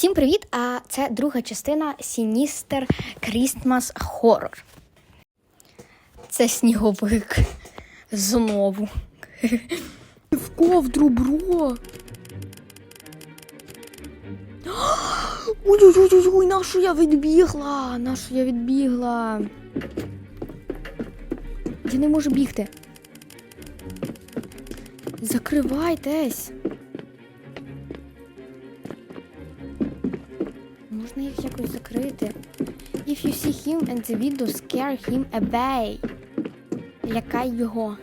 Всім привіт! А це друга частина Sinister Christmas Horror. Це сніговик. Знову. В ковдру, бро. Ой-ой-ой, нашу я відбігла. Нашу я відбігла. Я не можу бігти. Закривайтесь. Можна їх якось закрити. If you see him and the video, scare him away. Лякай його.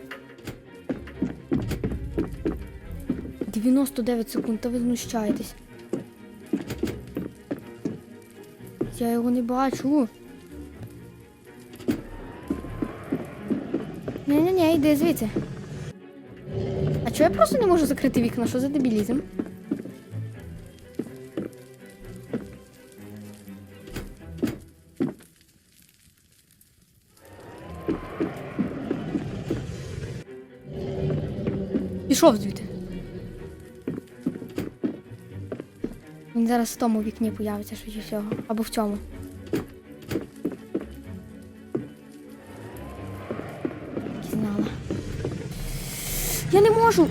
99 секунд, та ви знущаєтесь. Я його не бачу. Ні-ні-ні, йди звідси. А чого я просто не можу закрити вікна? Що за дебілізм? Пішов звідти. Він зараз в тому вікні появиться, швидше всього. Або в цьому. Я не можу.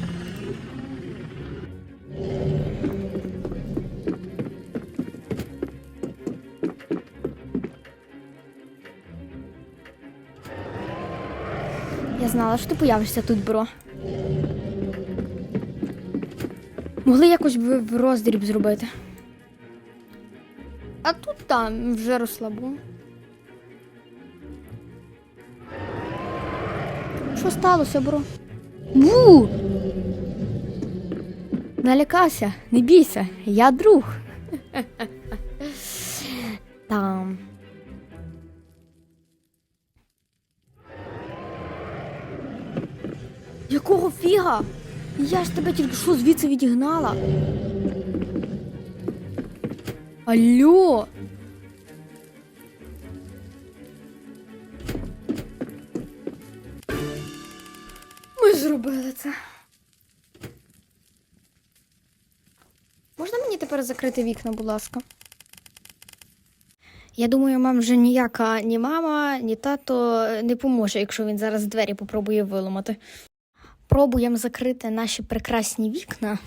Я знала, що ти появишся тут, бро. Могли якось би в роздріб зробити. А тут там вже розслабу. Що сталося, бро? Бу! Налякався, не бійся, я друг. Там. Якого фіга? Я ж тебе тільки що звідси відігнала. Алло. Ми зробили це. Можна мені тепер закрити вікна, будь ласка? Я думаю, вам вже ніяка ні мама, ні тато не поможе, якщо він зараз двері попробує виламати. Пробуємо закрити наші прекрасні вікна.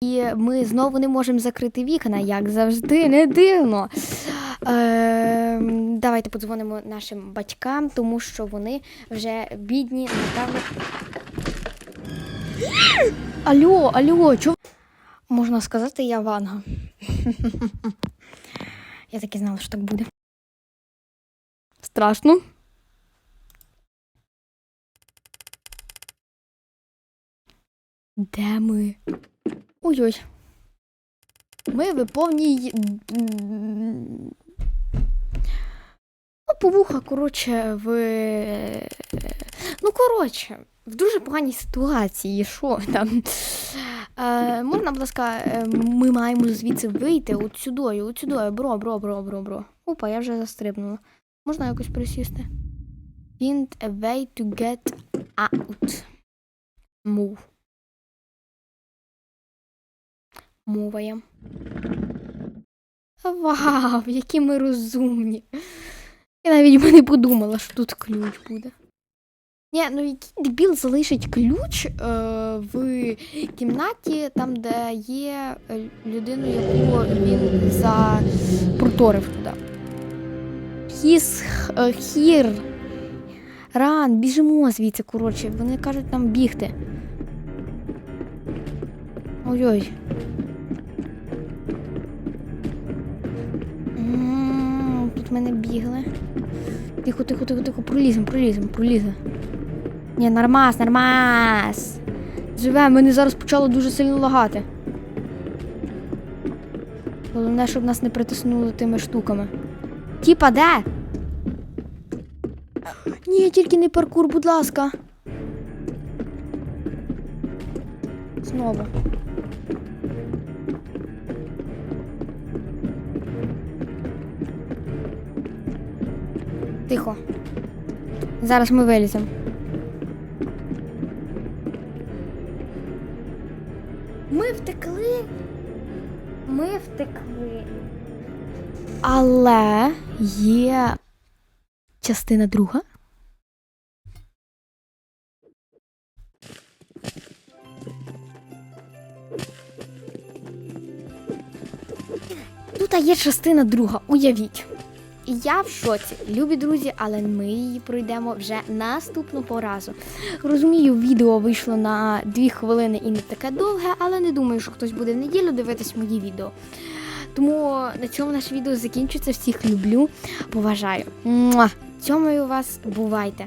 І ми знову не можемо закрити вікна, як завжди, не дивно. Е, давайте подзвонимо нашим батькам, тому що вони вже бідні, напевно. Алло, алло, чо? Можна сказати, я Ванга. Я так і знала, що так буде. Страшно. Де ми? Ой-ой. Ми в повній. Повуха, коротше, в. Ну, коротше, в дуже поганій ситуації. Що там? Е, можна, будь ласка, е, ми маємо звідси вийти от сюдою, от сюдою. Бро, бро, бро, бро, бро. Опа, я вже застрибнула. Можна якось присісти? Find a way to get out. Move. Моваєм. Вау, які ми розумні. Я навіть би не подумала, що тут ключ буде. Ні, ну який дебіл залишить ключ е, в кімнаті, там, де є е, людину, яку він запроторив туди. He's е, here. Ран, біжимо звідси, коротше. Вони кажуть нам бігти. Ой-ой. Мене бігли. Тихо, тихо, тихо, тихо, пролізем, пролізем, пролізем. Ні, нормас, нормас. Живемо, мене зараз почало дуже сильно лагати. Головне, щоб нас не притиснули тими штуками. Тіпа, де? Ні, тільки не паркур, будь ласка. Знову. Тихо. Зараз ми виліземо. Ми втекли. Ми втекли. Але є частина друга. Тут є частина друга, уявіть. Я в шоці, любі друзі, але ми її пройдемо вже наступного разу. Розумію, відео вийшло на 2 хвилини і не таке довге, але не думаю, що хтось буде в неділю дивитись мої відео. Тому на цьому наше відео закінчиться. Всіх люблю, поважаю. Цьомою вас, бувайте!